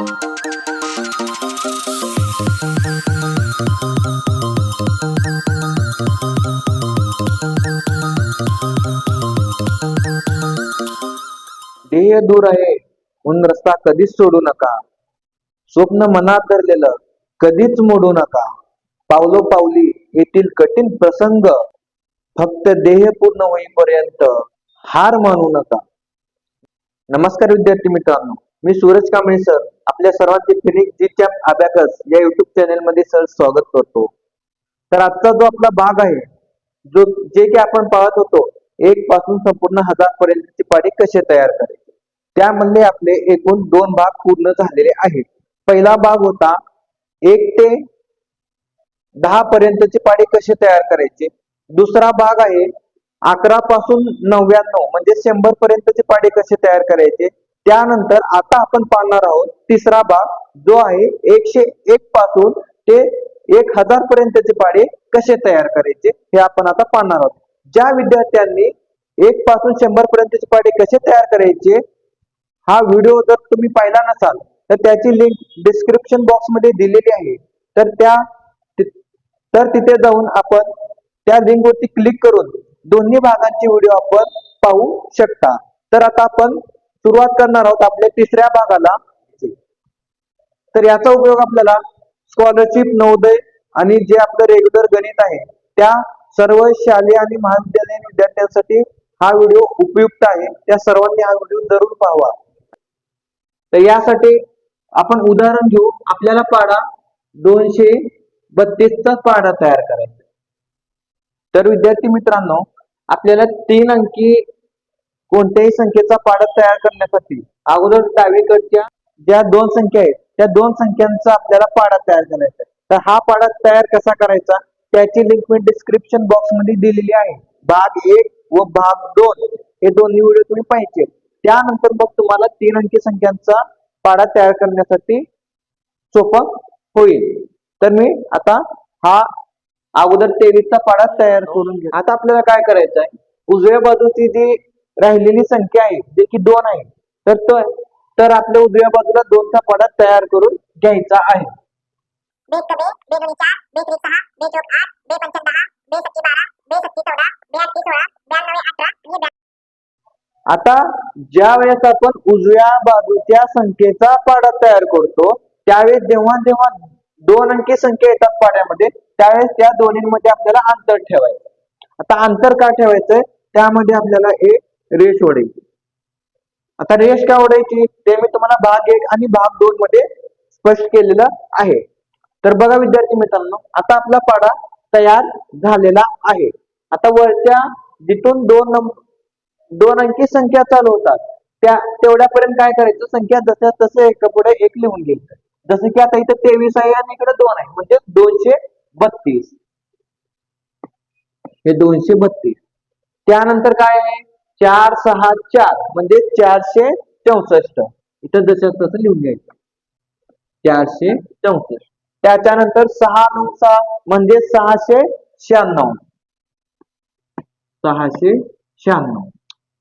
ध्येय दूर आहे म्हणून रस्ता कधीच सोडू नका. स्वप्न मनात धरलेलं कधीच मोडू नका. पावलो पावली येथील कठीण प्रसंग फक्त ध्येय पूर्ण होईपर्यंत हार मानू नका. नमस्कार विद्यार्थी मित्रांनो मी सूरज कांबळे सर. आपल्या सर्वांचे फिनिक्स जी चॅप या युट्यूब चॅनेल मध्ये सर स्वागत करतो. तर आजचा जो आपला भाग आहे जो जे की आपण पाहत होतो एक पासून संपूर्ण हजार पर्यंतची पाणी कसे तयार करायचे? त्यामध्ये आपले एकूण दोन भाग पूर्ण झालेले आहेत. पहिला भाग होता एक ते दहा पर्यंतची पाणी कशी तयार करायचे? दुसरा भाग आहे अकरा पासून नव्याण्णव म्हणजे शंभर पर्यंतची पाणी कशी तयार करायचे? त्यानंतर आता आपण पाहणार आहोत तिसरा भाग जो आहे एकशे एक पासून ते एक हजार पर्यंतचे पाडे कसे तयार करायचे हे आपण आता पाहणार आहोत. ज्या विद्यार्थ्यांनी एक पासून शंभर पर्यंतचे पाडे कसे तयार करायचे हा व्हिडिओ जर तुम्ही पाहिला नसाल तर त्याची लिंक डिस्क्रिप्शन बॉक्समध्ये दिलेली आहे. तर त्या तर तिथे जाऊन आपण त्या लिंक वरती क्लिक करून दोन्ही भागांचे व्हिडिओ आपण पाहू शकता. तर आता आपण सुरुवात करणार आहोत आपल्या तिसऱ्या भागाला. तर याचा उपयोग आपल्याला स्कॉलरशिप नवोदय आणि जे आपलं रेग्युलर गणित आहे त्या सर्व शालेय आणि महाविद्यालयीन विद्यार्थ्यांसाठी हा व्हिडिओ उपयुक्त आहे. त्या सर्वांनी हा व्हिडिओ जरूर पाहावा. तर यासाठी आपण उदाहरण घेऊ आपल्याला पाडा दोनशे बत्तीसचा पाडा तयार करायचा तर विद्यार्थी मित्रांनो आपल्याला तीन अंकी कोणत्याही संख्येचा पाडा तयार करण्यासाठी. अगोदर डावीकडच्या ज्या दोन संख्या आहेत त्या दोन संख्यांचा आपल्याला पाडा तयार करायचा आहे. तर हा पाडा तयार कसा करायचा? त्याची लिंक मी डिस्क्रिप्शन बॉक्समध्ये दिलेली आहे. भाग एक व भाग दोन हे दोन्ही व्हिडिओ तुम्ही पाहिजे. त्यानंतर मग तुम्हाला तीन अंकी संख्यांचा पाडा तयार करण्यासाठी सोपं होईल. तर मी आता हा अगोदर तेवीसचा पाडा तयार करून घे आता आपल्याला काय करायचं आहे उजव्या बाजूची जी राहिलेली संख्या आहे जे की दोन आहे. तर तो तर आपल्या उजव्या बाजूला दोनचा पाडा तयार करून घ्यायचा आहे. आता ज्या वेळेस आपण उजव्या बाजूच्या संख्येचा पाडा तयार करतो त्यावेळेस जेव्हा जेव्हा दोन अंकी संख्या येतात पाड्यामध्ये त्यावेळेस त्या दोन्हीमध्ये आपल्याला अंतर ठेवायचं. आता अंतर का ठेवायचंय? त्यामध्ये आपल्याला एक रेष ओढायची. आता रेष का ओढायची? ते मी तुम्हाला भाग एक आणि भाग दोन मध्ये स्पष्ट केलेलं आहे. तर बघा विद्यार्थी मित्रांनो आता आपला पाडा तयार झालेला आहे. आता वरच्या जिथून दोन दोन अंकी संख्या चालू होतात त्या तेवढ्यापर्यंत काय करायचं? संख्या जसं तसं एका पुढे एक लिहून घ्यायचं. जसं की आता इथं तेवीस आहे आणि इकडे दोन आहे म्हणजे दोनशे बत्तीस. हे दोनशे बत्तीस. त्यानंतर काय आहे? चार सहा चार म्हणजे चारशे चौसष्ट. इथं जसं तसं लिहून घ्यायचं. चारशे चौसष्ट. त्याच्यानंतर सहा नऊ सहा म्हणजे सहाशे शहाण्णव. सहाशे शहाण्णव.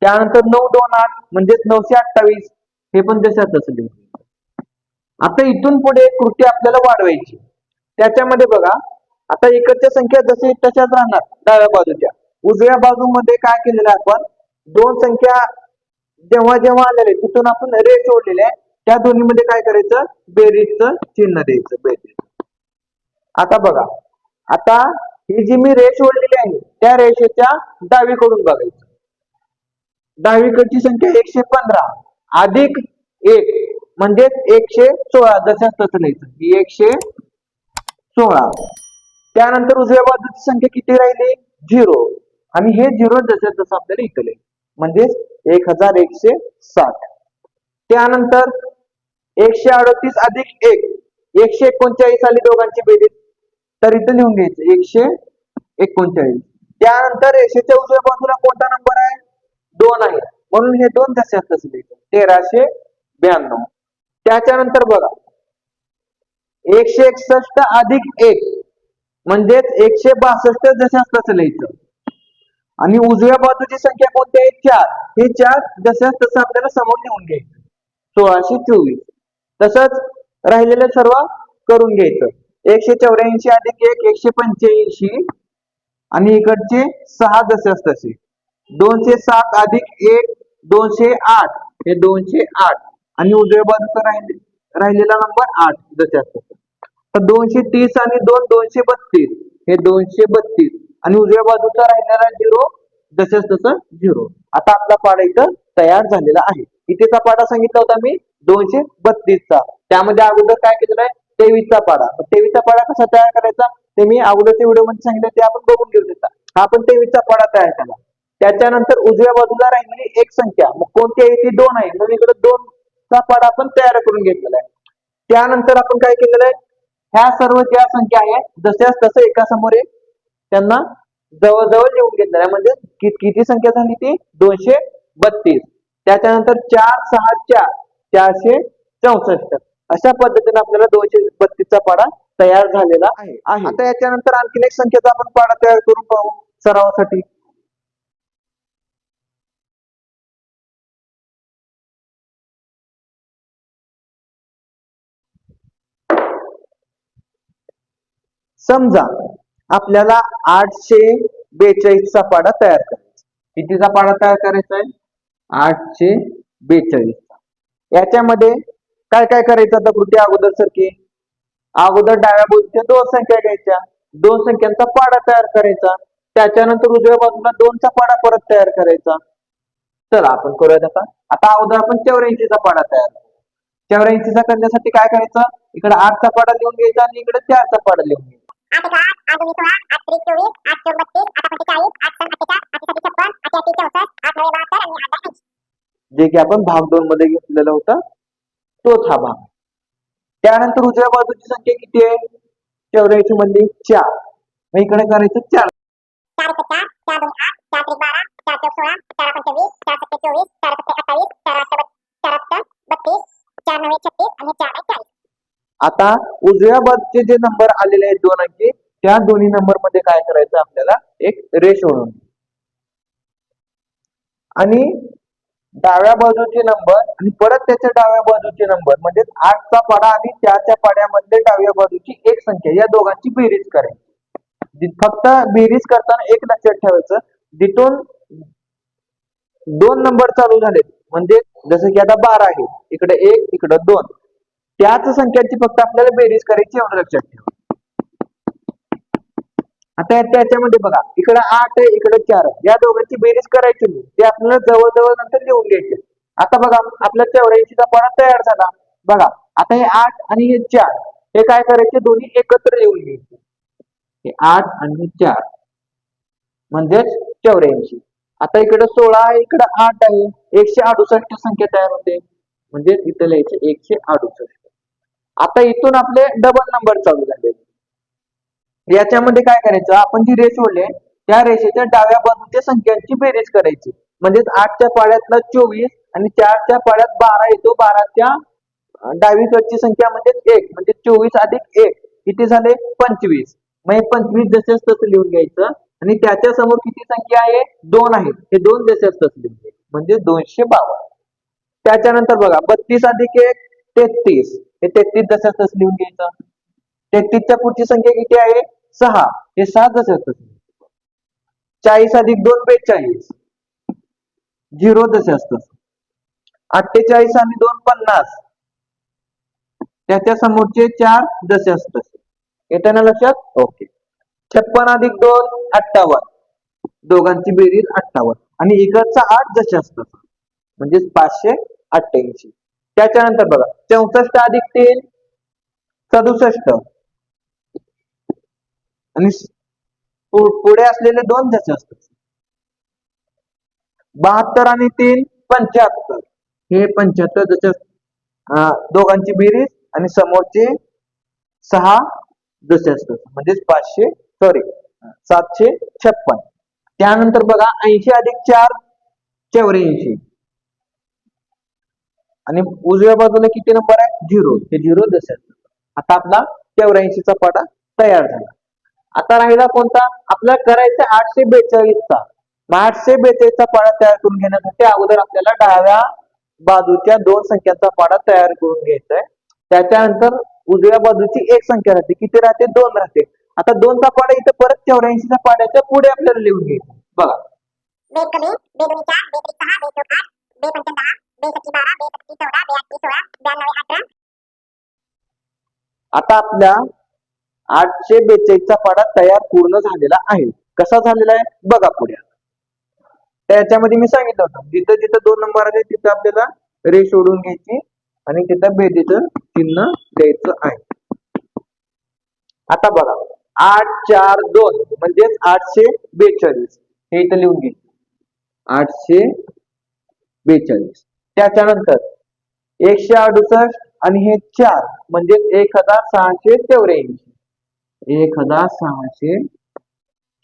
त्यानंतर नऊ दोन आठ म्हणजेच नऊशे अठ्ठावीस. हे पण जशात तसं लिहून आता इथून पुढे कृती आपल्याला वाढवायची. त्याच्यामध्ये बघा आता इकडच्या संख्या जशी तशाच राहणार. डाव्या बाजूच्या. उजव्या बाजूमध्ये काय केलेलं आपण? दोन संख्या जेव्हा जेव्हा आलेले तिथून आपण रेष ओढलेले आहे. त्या दोन्हीमध्ये काय करायचं? बेरीजचं चिन्ह द्यायचं बेरीज. आता बघा. आता ही जी मी रेष ओढलेली आहे त्या रेषेच्या डावीकडून बघायचं. डावीकडची संख्या एकशे पंधरा अधिक एक म्हणजेच एकशे सोळा जशाच तसं लिहायचं. ही एकशे सोळा. त्यानंतर उजव्या बाजूची संख्या किती राहिली? झिरो. आणि हे झिरो जसं तसं आपल्याला इकडे म्हणजेच एक हजार एकशे साठ. त्यानंतर एकशे अडतीस अधिक एक एकशे एकोणचाळीस आली दोघांची बेरीज. तर इथं लिहून घ्यायचं एकशे एकोणचाळीस. त्यानंतर एकशेच्या उजव्या बाजूला कोणता नंबर आहे? दोन आहे. म्हणून हे दोन तशाच लिहायचं तेराशे ब्याण्णव. त्याच्यानंतर बघा एकशे एकसष्ट अधिक एक म्हणजेच एकशे बासष्ट जशाच तसं लिहायचं. आणि उजव्या बाजूची संख्या कोणती आहे? चार. हे चार जसं तसं आपल्याला समोर लिहून घ्यायचं. सोळाशे चोवीस. तसंच राहिलेलं सर्व करून घ्यायचं. एकशे चौऱ्याऐंशी अधिक एक एकशे पंच्याऐंशी. आणि इकडचे सहा जसे तसे दोनशे सात अधिक एक दोनशे आठ. हे दोनशे आठ. आणि उजव्या बाजूचा राहिले राहिलेला नंबर आठ जसे असतात तर दोनशे तीस आणि दोन दोनशे बत्तीस. हे दोनशे बत्तीस. आणि उजव्या बाजूचा राहिलेला झिरो जसेच तसं झिरो आता आपला पाडा इथं तयार झालेला आहे. इथेचा पाडा सांगितला होता मी दोनशे बत्तीसचा. त्यामध्ये अगोदर काय केलेलं आहे? तेवीसचा पाडा. तेवीसचा पाडा कसा तयार करायचा? ते मी अगोदरच्या व्हिडिओमध्ये सांगितलं ते आपण बघून घेऊ देता हा आपण तेवीसचा पाडा तयार केला. त्याच्यानंतर उजव्या बाजूला राहिलेली एक संख्या. मग कोणती आहे? ती दोन आहे. म्हणून इकडे दोन चा पाडा आपण तयार करून घेतलेला आहे. त्यानंतर आपण काय केलेलं आहे? ह्या सर्व ज्या संख्या आहेत जशाच तसं एका समोर एक त्यांना जवळजवळ लिहून घेतलेलं आहे. म्हणजे कि- किती संख्या झाली ती? दोनशे बत्तीस. त्याच्यानंतर चार सहा चार. चारशे चौसष्ट. अशा पद्धतीने आपल्याला दोनशे बत्तीसचा पाडा तयार झालेला आहे. आहे. आता याच्यानंतर आणखीन एक संख्येचा आपण पाडा तयार करून पाहू सरावासाठी. समजा आपल्याला आठशे बेचाळीसचा पाडा तयार करायचा. कितीचा पाडा तयार करायचा आहे? आठशे बेचाळीसचा याच्यामध्ये काय काय करायचं आता कृती अगोदर सारखी अगोदर डाव्या बाजूच्या दोन संख्या घ्यायच्या. दोन संख्यांचा पाडा तयार करायचा. त्याच्यानंतर उजव्या बाजूला दोनचा पाडा परत तयार करायचा. चला आपण करूयात आता. आता अगोदर आपण चौऱ्याऐंशीचा पाडा तयार चौऱ्याऐंशीचा करण्यासाठी काय करायचं? इकडे आठचा पाडा लिहून घ्यायचा आणि इकडे चारचा पाडा लिहून घ्यायचा. आठ एक आठ आठ दोन्ही सोळा आठ त्रिक चोवीस आठ चौक बत्तीस आठ पंचेचाळीस आठ सण अठ्ठेचाळ आठसाठी छप्पन आठ अठी चौसष्ट आठ नवे बहात्तर आणि आठ दहा. ऐंशी जे की आपण भाग दोन मध्ये घेतलेला होता तोच हा भाग. त्यानंतर उजव्या बाजूची संख्या किती आहे? चौऱ्याऐंशी मधली चार. मग इकडे करायचं चार. चार एक चार चार दोन आठ चार त्रिक बारा चार चौक सोळा चार पंचवीस चार सत्ते चोवीस चार सत्ते अठ्ठावीस चार आठ बत- चार आठ बत्तीस चार नवे छत्तीस आणि चार आठ चाळीस. आता उजव्या बाजूचे जे नंबर आलेले आहेत दोन अंकी त्या दोन्ही नंबरमध्ये काय करायचं आपल्याला? एक रेष ओढून आणि डाव्या बाजूचे नंबर आणि परत त्याच्या डाव्या बाजूचे नंबर म्हणजे आठचा पाडा आणि त्याच्या पाड्यामध्ये डाव्या बाजूची एक संख्या या दोघांची बेरीज करायची. फक्त बेरीज करताना एक लक्षात ठेवायचं. जिथून दोन नंबर चालू झालेत म्हणजे जसं की आता बारा आहे इकडे एक इकडे दोन. त्याच संख्यांची फक्त आपल्याला बेरीज करायची एवढं लक्षात ठेवा. आता त्याच्यामध्ये बघा इकडे आठ आहे इकडे चार या दोघांची बेरीज करायची नाही. ते आपल्याला जवळजवळ नंतर लिहून घ्यायचे. आता बघा आपला चौऱ्याऐंशीचा पाडा तयार झाला. बघा आता हे आठ आणि हे चार हे काय करायचे? दोन्ही एकत्र लिहून घ्यायचे. हे आठ आणि हे चार. म्हणजेच चौऱ्याऐंशी. आता इकडे सोळा आहे इकडे आठ आहे. एकशे अडुसष्ट संख्या तयार होते. म्हणजे इथं लिहायचे एकशे अडुसष्ट. आता इथून आपले डबल नंबर चालू झाले. याच्यामध्ये काय करायचं? आपण जी रेष ओढले त्या रेषेच्या डाव्या बाजूच्या संख्यांची बेरीज करायची. म्हणजेच आठच्या पाड्यातला चोवीस आणि चारच्या पाड्यात बारा येतो. बाराच्या डावीकडची संख्या म्हणजे एक. म्हणजे चोवीस अधिक एक किती झाले? पंचवीस. मग पंचवीस जसेच तसं लिहून घ्यायचं. आणि त्याच्यासमोर किती संख्या आहे? दोन आहे हे दोन जसेच तसं लिहून घ्यायचं. म्हणजे दोनशे बावन्न. त्याच्यानंतर बघा बत्तीस अधिक एक तेहतीस. हे तेहतीस जसं लिहून घ्यायचं. तेहतीसच्या पुढची संख्या किती आहे? सहा. हे सहा जसं चाळीस अधिक दोन बेचाळीस. झिरो जसे अठ्ठेचाळीस आणि दोन पन्नास. त्याच्या समोरचे चार जसे असतात ना लक्षात? ओके. छप्पन अधिक दोन अठ्ठावन्न. दोघांची बेरीज अठ्ठावन्न. आणि इकडचा आठ जसे म्हणजेच पाचशे अठ्ठ्याऐंशी. त्याच्यानंतर बघा चौसष्ट अधिक तीन सदुसष्ट. आणि पुढे असलेले दोन जसे असतात. बहात्तर आणि तीन पंच्याहत्तर. हे पंच्याहत्तर जसे दोघांची बेरीज आणि समोरचे सहा जसे असतात म्हणजेच पाचशे सॉरी सातशे छप्पन. त्यानंतर बघा ऐंशी अधिक चार चौऱ्याऐंशी. आणि उजव्या बाजूला किती नंबर आहे? झिरो ते झिरो दिसेल. आता आपला चौऱ्याऐंशीचा पाडा तयार झाला. आता राहिला कोणता? आपल्याला करायचा आठशे बेचाळीसचा मग आठशे बेचाळीसचा पाडा तयार करून घेण्यासाठी अगोदर आपल्याला डाव्या बाजूच्या दोन संख्यांचा पाडा तयार करून घ्यायचा आहे त्याच्यानंतर उजव्या बाजूची एक संख्या राहते. किती राहते? दोन राहते. आता दोनचा पाडा इथं परत चौऱ्याऐंशीच्या पाड्याच्या पुढे आपल्याला लिहून घ्यायचा. बघा. बारा चौदा सोळा ब्याण्णव अठरा आता आपल्या आठशे बेचाळीसचा पाडा तयार पूर्ण झालेला आहे. कसा झालेला आहे? बघा पुढे. त्याच्यामध्ये मी सांगितलं होतं जिथं जिथं दोन नंबर आले तिथं आपल्याला रेष ओढून घ्यायची आणि तिथं बेदीचं चिन्ह द्यायचं आहे. आता बघा आठ चार दोन म्हणजेच आठशे बेचाळीस. हे इथं लिहून घे आठशे बेचाळीस. त्याच्यानंतर एकशे अडुसष्ट आणि हे चार म्हणजे एक हजार सहाशे चौऱ्याऐंशी. एक हजार सहाशे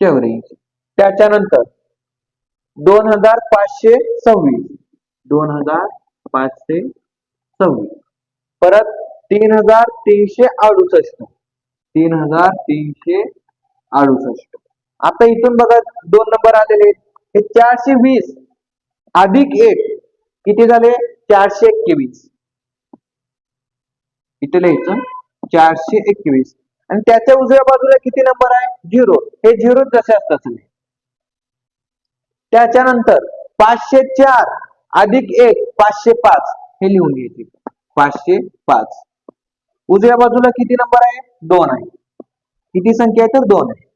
चौऱ्याऐंशी. त्याच्यानंतर दोन हजार पाचशे सव्वीस. दोन हजार पाचशे सव्वीस. परत तीन हजार तीनशे अडुसष्ट. तीन हजार तीनशे अडुसष्ट. आता इथून बघा दोन नंबर आलेले आहेत. हे चारशे वीस अधिक एक. किती झाले? चारशे एकवीस. इथे लिहायचं चारशे एकवीस. आणि त्याच्या उजव्या बाजूला किती नंबर आहे? झिरो हे झिरो जसे असतात त्याच्यानंतर पाचशे चार अधिक एक पाचशे पाच. हे लिहून घ्यायचे. पाचशे पाच. उजव्या बाजूला किती नंबर आहे? दोन आहे. किती संख्या आहे? तर दोन आहे.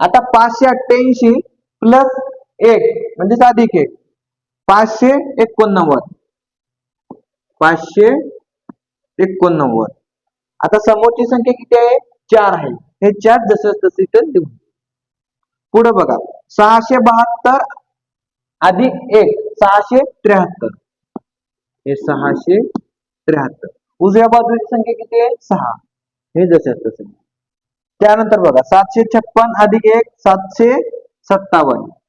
आता पाचशे अठ्ठ्याऐंशी प्लस एक म्हणजेच अधिक एक. पाचशे एकोणनव्वद. पाचशे एकोणनव्वद. आता समोरची संख्या किती आहे? चार आहे. हे चार जसं तसे तर देऊ पुढे बघा. सहाशे बहात्तर अधिक एक सहाशे त्र्याहत्तर. हे सहाशे त्र्याहत्तर. उजव्या बाजूची संख्या किती आहे? सहा. हे जसे तसे त्यानंतर बघा. सातशे छप्पन अधिक एक सातशे सत्तावन्न.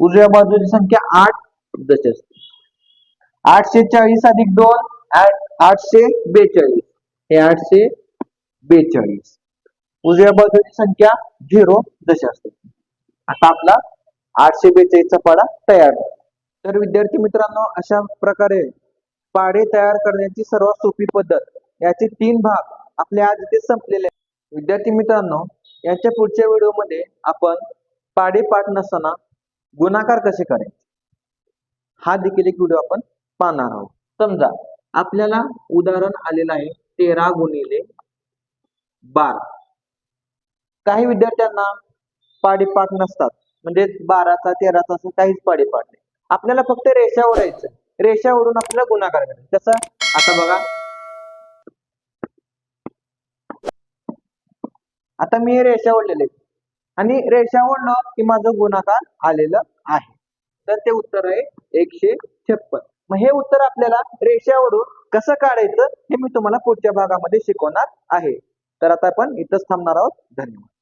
उजव्या बाजूची संख्या आठ जसे असते आठशे चाळीस अधिक दोन आठशे बेचाळीस. हे आठशे बेचाळीस. उजव्या बाजूची संख्या झिरो जशी असते आता आपला आठशे बेचाळीसचा पाडा तयार झाला. तर विद्यार्थी मित्रांनो अशा प्रकारे पाडे तयार करण्याची सर्वात सोपी पद्धत याचे तीन भाग आपले आज इथे संपलेले आहेत. विद्यार्थी मित्रांनो याच्या पुढच्या व्हिडिओमध्ये आपण पाडे पाठ नसताना गुणाकार कसे करायचे? हा देखील एक व्हिडिओ आपण पाहणार आहोत. समजा आपल्याला उदाहरण आलेलं आहे तेरा गुणिले बारा. काही विद्यार्थ्यांना पाडीपाठ नसतात. म्हणजे बाराचा तेराचा असं काहीच पाडीपाठ नाही. आपल्याला फक्त रेषा यायचं रेषावरून आपल्याला गुणाकार करायचा. कसं? आता बघा. आता मी हे रेषा ओढलेले आणि रेषा ओढलं की माझं गुणाकार आलेलं आहे. तर ते उत्तर आहे एकशे छप्पन. मग हे उत्तर आपल्याला रेषा ओढून कसं काढायचं हे मी तुम्हाला पुढच्या भागामध्ये शिकवणार आहे. तर आता आपण इथंच थांबणार आहोत. धन्यवाद.